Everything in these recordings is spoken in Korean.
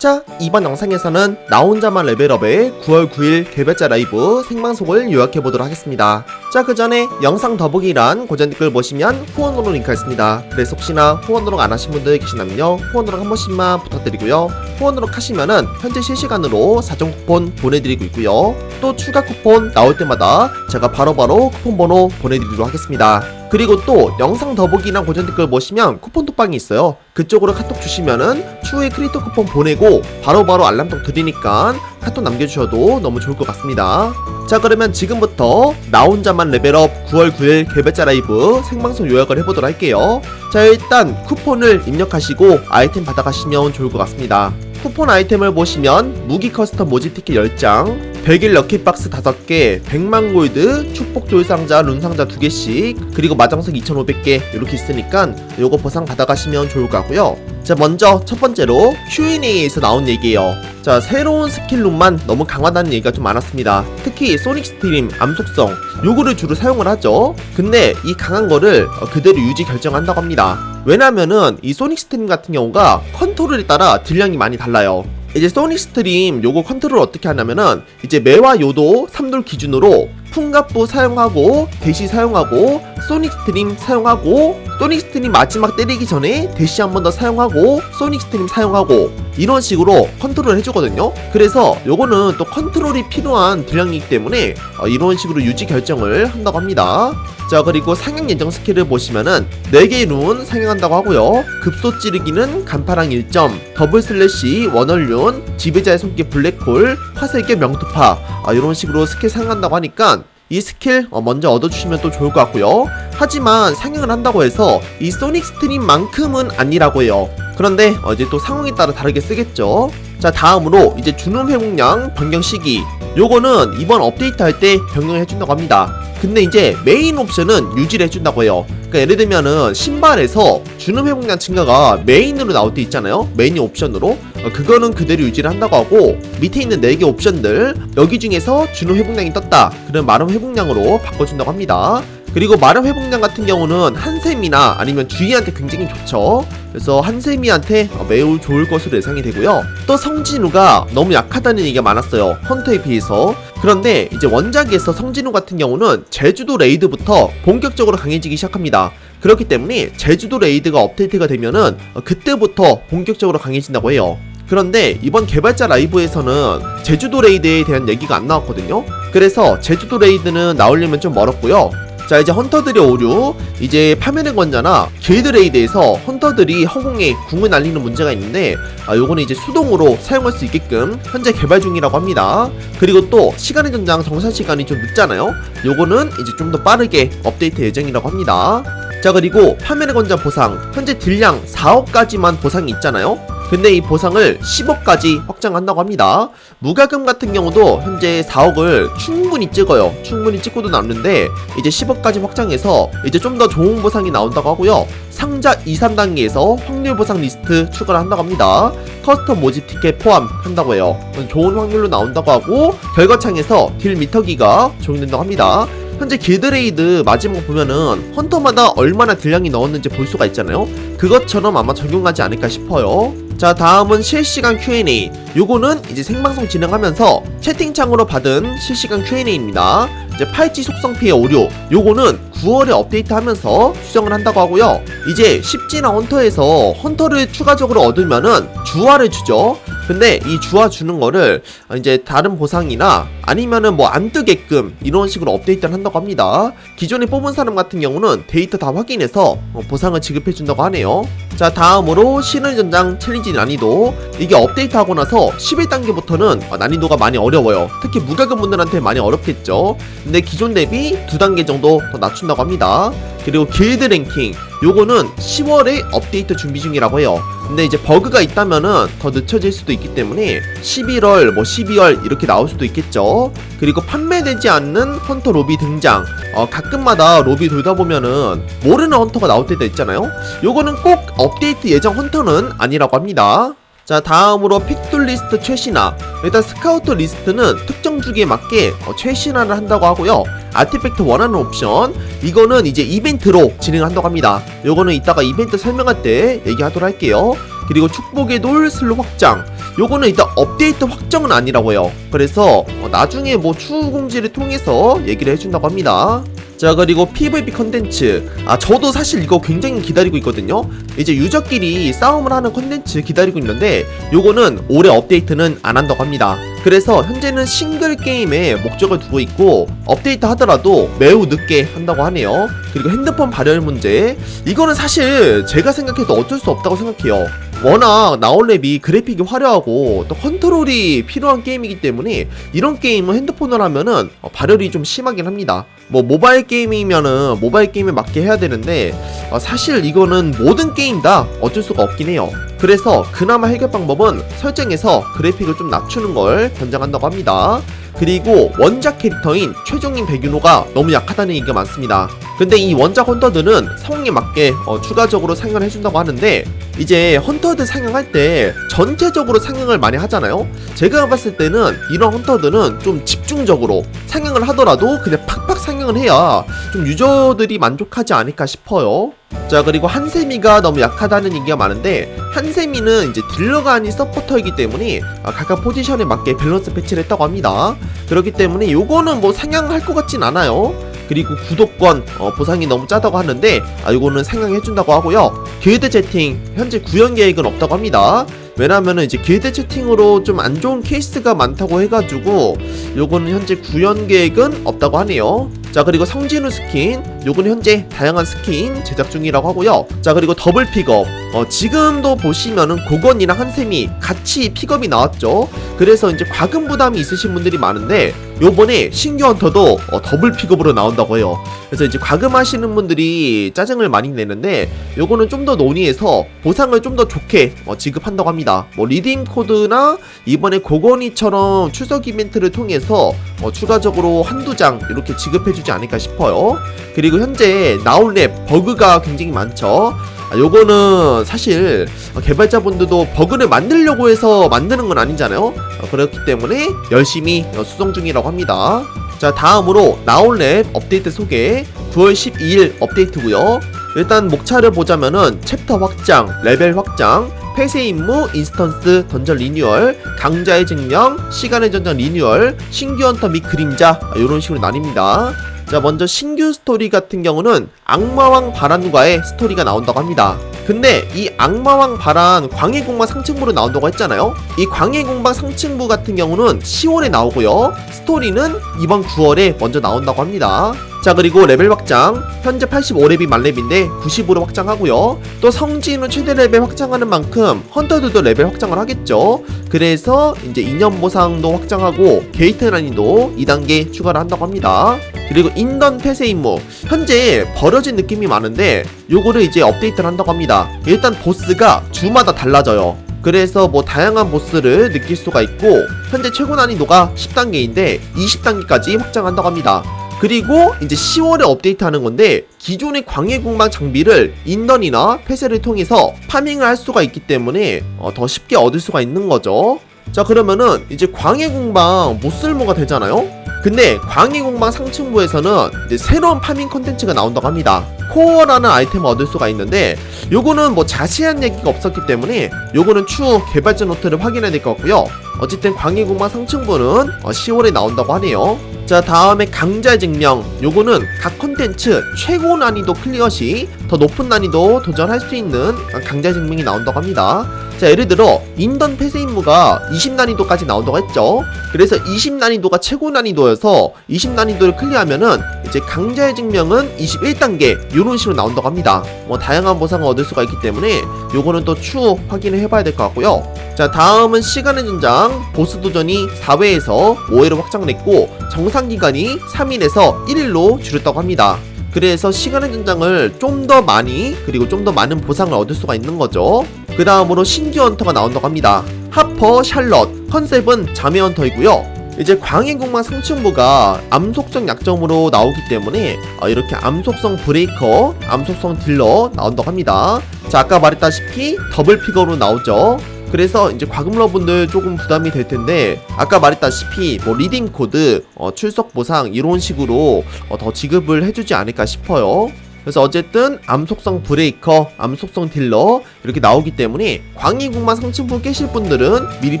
자, 이번 영상에서는 나 혼자만 레벨업의 9월 9일 개별자 라이브 생방송을 요약해보도록 하겠습니다. 자, 그 전에 영상 더보기란 고전 댓글 보시면 후원으로 링크가 있습니다. 그래서 혹시나 후원으로 안 하신 분들 계시다면요, 후원으로 한 번씩만 부탁드리고요. 후원으로 하시면은 현재 실시간으로 4종 쿠폰 보내드리고 있고요. 또 추가 쿠폰 나올 때마다 제가 바로바로 쿠폰 번호 보내드리도록 하겠습니다. 그리고 또 영상 더보기랑 고전 댓글 보시면 쿠폰 톡방이 있어요. 그쪽으로 카톡 주시면은 추후에 크리에이터 쿠폰 보내고 바로 바로 알람톡 드리니까 카톡 남겨주셔도 너무 좋을 것 같습니다. 자 그러면 지금부터 나 혼자만 레벨업 9월 9일 개별자 라이브 생방송 요약을 해보도록 할게요. 자 일단 쿠폰을 입력하시고 아이템 받아가시면 좋을 것 같습니다. 쿠폰 아이템을 보시면 무기 커스텀 모집 티켓 10장 100일 럭키박스 5개 100만 골드 축복 돌상자 룬상자 2개씩 그리고 마장석 2500개 이렇게 있으니까 요거 보상 받아가시면 좋을 것 같고요. 자 먼저 첫 번째로 Q&A에서 나온 얘기예요. 자 새로운 스킬룸만 너무 강하다는 얘기가 좀 많았습니다. 특히 소닉 스트림 암속성 요거를 주로 사용을 하죠. 근데 이 강한 거를 어, 그대로 유지 결정한다고 합니다. 왜냐면은 이 소닉 스트림 같은 경우가 컨트롤에 따라 딜량이 많이 달라요 이제 소닉 스트림 요거 컨트롤 어떻게 하냐면은 이제 매와 요도 3돌 기준으로 풍갑부 사용하고 대시 사용하고 소닉 스트림 사용하고 소닉 스트림 마지막 때리기 전에 대시 한 번 더 사용하고 소닉 스트림 사용하고 이런 식으로 컨트롤 해주거든요. 그래서 요거는 또 컨트롤이 필요한 딜량이기 때문에 어, 이런 식으로 유지 결정을 한다고 합니다. 자 그리고 상향 예정 스킬을 보시면은 4개의 룬 상향한다고 하고요. 급소 찌르기는 간파랑 1점 더블 슬래시 원얼륜 지배자의 손길 블랙홀 화색의 명투파 아, 이런 식으로 스킬 상향한다고 하니까 이 스킬 어, 먼저 얻어주시면 또 좋을 것 같고요. 하지만 상향을 한다고 해서 이 소닉 스트림만큼은 아니라고 해요. 그런데 어, 이제 또 상황에 따라 다르게 쓰겠죠. 자 다음으로 이제 준음 회복량 변경 시기. 요거는 이번 업데이트 할 때 변경을 해준다고 합니다. 근데 이제 메인 옵션은 유지를 해준다고 해요. 그러니까 예를 들면은 신발에서 준음 회복량 증가가 메인으로 나올 때 있잖아요. 메인 옵션으로. 어, 그거는 그대로 유지를 한다고 하고 밑에 있는 4개 옵션들 여기 중에서 준음 회복량이 떴다 그럼 마름 회복량으로 바꿔준다고 합니다 그리고 마름 회복량 같은 경우는 한샘이나 아니면 주희한테 굉장히 좋죠. 그래서 한샘이한테 매우 좋을 것으로 예상이 되고요. 또 성진우가 너무 약하다는 얘기가 많았어요. 헌터에 비해서. 그런데 이제 원작에서 성진우 같은 경우는 제주도 레이드부터 본격적으로 강해지기 시작합니다. 그렇기 때문에 제주도 레이드가 업데이트가 되면은 그때부터 본격적으로 강해진다고 해요. 그런데 이번 개발자 라이브에서는 제주도 레이드에 대한 얘기가 안 나왔거든요. 그래서 제주도 레이드는 나오려면 좀 멀었고요. 자 이제 헌터들의 오류 이제 파멸의 권자나 길드 레이드에서 헌터들이 허공에 궁을 날리는 문제가 있는데 아 요거는 이제 수동으로 사용할 수 있게끔 현재 개발 중이라고 합니다 그리고 또 시간의 전장 정산 시간이 좀 늦잖아요 요거는 이제 좀 더 빠르게 업데이트 예정이라고 합니다 자 그리고 파멸의 권자 보상 현재 딜량 4억까지만 보상이 있잖아요 근데 이 보상을 10억까지 확장한다고 합니다. 무가금 같은 경우도 현재 4억을 충분히 찍어요. 충분히 찍고도 남는데 이제 10억까지 확장해서 이제 좀 더 좋은 보상이 나온다고 하고요. 상자 2, 3단계에서 확률 보상 리스트 추가를 한다고 합니다. 커스텀 모집 티켓 포함한다고 해요. 좋은 확률로 나온다고 하고 결과창에서 딜 미터기가 적용된다고 합니다. 현재 길드레이드 마지막 보면은 헌터마다 얼마나 딜량이 넣었는지 볼 수가 있잖아요. 그것처럼 아마 적용하지 않을까 싶어요. 자 다음은 실시간 Q&A. 요거는 이제 생방송 진행하면서 채팅창으로 받은 실시간 Q&A입니다. 이제 팔찌 속성 피해 오류. 요거는 9월에 업데이트하면서 수정을 한다고 하고요. 이제 10지나 헌터에서 헌터를 추가적으로 얻으면은 주화를 주죠 근데 이 주화 주는 거를 이제 다른 보상이나 아니면은 뭐 안 뜨게끔 이런 식으로 업데이트를 한다고 합니다. 기존에 뽑은 사람 같은 경우는 데이터 다 확인해서 어, 보상을 지급해 준다고 하네요. 자 다음으로 신의 전장 챌린지 난이도 이게 업데이트하고 나서 11단계부터는 난이도가 많이 어려워요. 특히 무가금 분들한테 많이 어렵겠죠. 근데 기존 대비 두 단계 정도 더 낮춘다고 합니다. 그리고 길드 랭킹 요거는 10월에 업데이트 준비 중이라고 해요. 근데 이제 버그가 있다면은 더 늦춰질 수도 있기 때문에 11월 뭐 12월 이렇게 나올 수도 있겠죠. 그리고 판매되지 않는 헌터 로비 등장. 어, 가끔마다 로비 돌다 보면은 모르는 헌터가 나올 때도 있잖아요. 요거는 꼭 업데이트 예정 헌터는 아니라고 합니다. 자 다음으로 픽돌 리스트 최신화 일단 스카우터 리스트는 특정 주기에 맞게 어, 최신화를 한다고 하고요 아티팩트 원하는 옵션. 이거는 이제 이벤트로 진행한다고 합니다. 요거는 이따가 이벤트 설명할 때 얘기하도록 할게요. 그리고 축복의 돌 슬로 확장. 요거는 일단 업데이트 확정은 아니라고 요. 그래서 어, 나중에 뭐 추후 공지를 통해서 얘기를 해준다고 합니다. 자 그리고 PVP 컨텐츠. 아 저도 사실 이거 굉장히 기다리고 있거든요. 이제 유저끼리 싸움을 하는 컨텐츠 기다리고 있는데 요거는 올해 업데이트는 안 한다고 합니다. 그래서 현재는 싱글 게임에 목적을 두고 있고 업데이트 하더라도 매우 늦게 한다고 하네요. 그리고 핸드폰 발열 문제. 이거는 사실 제가 생각해도 어쩔 수 없다고 생각해요 워낙 나올랩이 그래픽이 화려하고 또 컨트롤이 필요한 게임이기 때문에 이런 게임은 핸드폰으로 하면은 어, 발열이 좀 심하긴 합니다. 뭐 모바일 게임이면은 모바일 게임에 맞게 해야 되는데 어, 사실 이거는 모든 게임 다 어쩔 수가 없긴 해요. 그래서 그나마 해결 방법은 설정에서 그래픽을 좀 낮추는 걸 권장한다고 합니다. 그리고 원작 캐릭터인 최종인 백윤호가 너무 약하다는 얘기가 많습니다. 근데 이 원작 헌터들은 상황에 맞게 어, 추가적으로 상영을 해준다고 하는데 이제 헌터들 상영할 때 전체적으로 상영을 많이 하잖아요. 제가 봤을 때는 이런 헌터들은 좀 집중적으로 상영을 하더라도 그냥 팍팍 상영을 해야 좀 유저들이 만족하지 않을까 싶어요. 자 그리고 한세미가 너무 약하다는 얘기가 많은데 한세미는 이제 딜러가 아닌 서포터이기 때문에 아, 각각 포지션에 맞게 밸런스 패치를 했다고 합니다. 그렇기 때문에 요거는 뭐 상향할 것 같진 않아요. 그리고 구독권 어, 보상이 너무 짜다고 하는데 아 이거는 상향해준다고 하고요. 길드 채팅 현재 구현 계획은 없다고 합니다. 왜냐면은 이제 길드 채팅으로 좀 안 좋은 케이스가 많다고 해가지고 요거는 현재 구현 계획은 없다고 하네요. 자 그리고 성진우 스킨 요거는 현재 다양한 스킨 제작 중이라고 하고요. 자 그리고 더블 픽업 어, 지금도 보시면은 고건이랑 한샘이 같이 픽업이 나왔죠. 그래서 이제 과금 부담이 있으신 분들이 많은데 요번에 신규 헌터도 어, 더블 픽업으로 나온다고 해요. 그래서 이제 과금하시는 분들이 짜증을 많이 내는데 요거는 좀 더 논의해서 보상을 좀 더 좋게 어, 지급한다고 합니다. 뭐 리딩 코드나 이번에 고건이처럼 추석 이벤트를 통해서 어, 추가적으로 한두 장 이렇게 지급해 주지 않을까 싶어요. 그리고 현재 나올 랩 버그가 굉장히 많죠. 아, 요거는 사실 개발자분들도 버그를 만들려고 해서 만드는 건 아니잖아요. 어, 그렇기 때문에 열심히 어, 수정 중이라고 합니다. 자 다음으로 나올랩 업데이트 소개 9월 12일 업데이트고요 일단 목차를 보자면은 챕터 확장, 레벨 확장, 폐쇄 임무, 인스턴스, 던전 리뉴얼, 강자의 증명, 시간의 전장 리뉴얼, 신규 헌터 및 그림자 이런 식으로 나뉩니다. 자 먼저 신규 스토리 같은 경우는 악마왕 바란과의 스토리가 나온다고 합니다. 근데 이 악마왕 바란 광해 공방 상층부로 나온다고 했잖아요. 이 광해 공방 상층부 같은 경우는 10월에 나오고요. 스토리는 이번 9월에 먼저 나온다고 합니다. 자 그리고 레벨 확장. 현재 85렙이 만렙인데 90으로 확장하고요. 또 성진우 최대 레벨 확장하는 만큼 헌터들도 레벨 확장을 하겠죠. 그래서 이제 2년 보상도 확장하고 게이트 난이도 2단계 추가를 한다고 합니다. 그리고 인던 폐쇄 임무. 현재 버려진 느낌이 많은데 요거를 이제 업데이트를 한다고 합니다. 일단 보스가 주마다 달라져요. 그래서 뭐 다양한 보스를 느낄 수가 있고 현재 최고 난이도가 10단계인데 20단계까지 확장한다고 합니다 그리고 이제 10월에 업데이트하는 건데 기존의 광해공방 장비를 인던이나 폐쇄를 통해서 파밍을 할 수가 있기 때문에 어, 더 쉽게 얻을 수가 있는 거죠. 자 그러면은 이제 광해공방 못 쓸모가 되잖아요. 근데 광해공방 상층부에서는 이제 새로운 파밍 컨텐츠가 나온다고 합니다. 코어라는 아이템을 얻을 수가 있는데 요거는 뭐 자세한 얘기가 없었기 때문에 요거는 추후 개발자 노트를 확인해야 될 것 같고요. 어쨌든 광해공방 상층부는 어, 10월에 나온다고 하네요. 자 다음에 강자 증명. 요거는 각 콘텐츠 최고 난이도 클리어 시 더 높은 난이도 도전할 수 있는 강자 증명이 나온다고 합니다. 자 예를 들어 인던 폐쇄 임무가 20 난이도까지 나온다고 했죠. 그래서 20 난이도가 최고 난이도여서 20 난이도를 클리어하면은 이제 강자의 증명은 21단계 요런 식으로 나온다고 합니다. 뭐 다양한 보상을 얻을 수가 있기 때문에 요거는 또 추후 확인을 해봐야 될 것 같고요. 자 다음은 시간의 전장 보스 도전이 4회에서 5회로 확장됐고 정상 기간이 3일에서 1일로 줄였다고 합니다. 그래서 시간의 전장을 좀 더 많이 그리고 좀 더 많은 보상을 얻을 수가 있는 거죠. 그 다음으로 신규 헌터가 나온다고 합니다. 하퍼 샬럿 컨셉은 자매 헌터이고요. 이제 광해공망 상층부가 암속성 약점으로 나오기 때문에 어, 이렇게 암속성 브레이커, 암속성 딜러 나온다고 합니다. 자 아까 말했다시피 더블 픽업으로 나오죠. 그래서 이제 과금러분들 조금 부담이 될 텐데 아까 말했다시피 뭐 리딩 코드, 어, 출석 보상 이런 식으로 어, 더 지급을 해주지 않을까 싶어요. 그래서 어쨌든 암속성 브레이커, 암속성 딜러 이렇게 나오기 때문에 광희국만 상층부 깨실 분들은 미리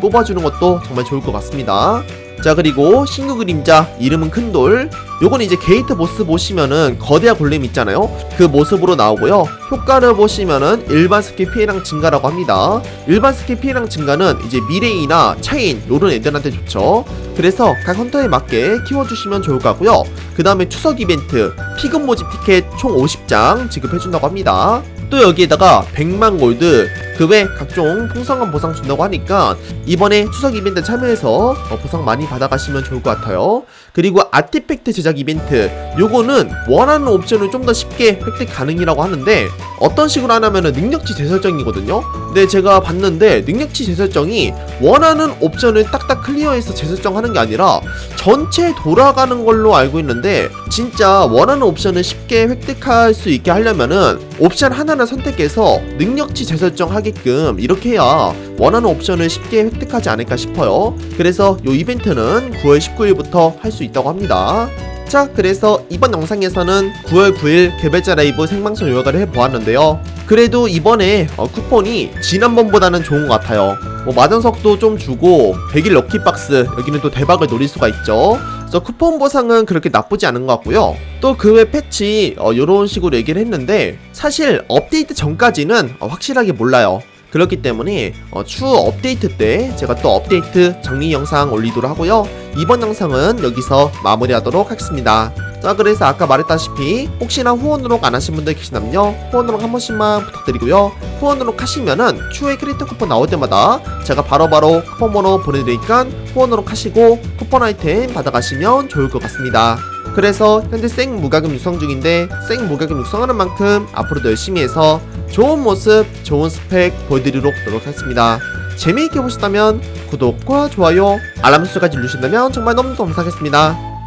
뽑아주는 것도 정말 좋을 것 같습니다. 자 그리고 신규 그림자 이름은 큰돌. 요건 이제 게이트 보스 보시면은 거대한 골렘 있잖아요. 그 모습으로 나오고요. 효과를 보시면은 일반 스킬 피해량 증가라고 합니다. 일반 스킬 피해량 증가는 이제 미레이나 차인 요런 애들한테 좋죠. 그래서 각 헌터에 맞게 키워주시면 좋을 것 같고요. 그 다음에 추석 이벤트 피금 모집 티켓 총 50장 지급해준다고 합니다 또 여기에다가 100만 골드 그 외 각종 풍성한 보상 준다고 하니까 이번에 추석 이벤트 참여해서 어, 보상 많이 받아가시면 좋을 것 같아요. 그리고 아티팩트 제작 이벤트 요거는 원하는 옵션을 좀 더 쉽게 획득 가능이라고 하는데 어떤 식으로 하냐면은 능력치 재설정이거든요. 근데 제가 봤는데 능력치 재설정이 원하는 옵션을 딱딱 클리어해서 재설정하는 게 아니라 전체 돌아가는 걸로 알고 있는데 진짜 원하는 옵션을 쉽게 획득할 수 있게 하려면은 옵션 하나를 선택해서 능력치 재설정하게끔 이렇게 해야 원하는 옵션을 쉽게 획득하지 않을까 싶어요. 그래서 이 이벤트는 9월 19일부터 할 수 있다고 합니다. 자, 그래서 이번 영상에서는 9월 9일 개발자 라이브 생방송 요약을 해보았는데요. 그래도 이번에 어, 쿠폰이 지난번보다는 좋은 것 같아요. 뭐 마전석도 좀 주고 100일 럭키박스 여기는 또 대박을 노릴 수가 있죠. 그래서 쿠폰 보상은 그렇게 나쁘지 않은 것 같고요. 또 그 외 패치 어, 이런 식으로 얘기를 했는데 사실 업데이트 전까지는 어, 확실하게 몰라요. 그렇기 때문에 어, 추후 업데이트 때 제가 또 업데이트 정리 영상 올리도록 하고요. 이번 영상은 여기서 마무리하도록 하겠습니다. 자 그래서 아까 말했다시피 혹시나 후원으로 안 하신 분들 계시다면요. 후원으로 한 번씩만 부탁드리고요. 후원으로 하시면은 추후에 크리트 쿠폰 나올 때마다 제가 바로바로 쿠폰 번호 보내드리니까 후원으로 하시고 쿠폰 아이템 받아가시면 좋을 것 같습니다. 그래서 현재 생 무과금 육성 중인데 생 무과금 육성하는 만큼 앞으로도 열심히 해서 좋은 모습 좋은 스펙 보여드리도록 노력하겠습니다. 재미있게 보셨다면 구독과 좋아요 알람 설정까지 누르신다면 정말 너무 감사하겠습니다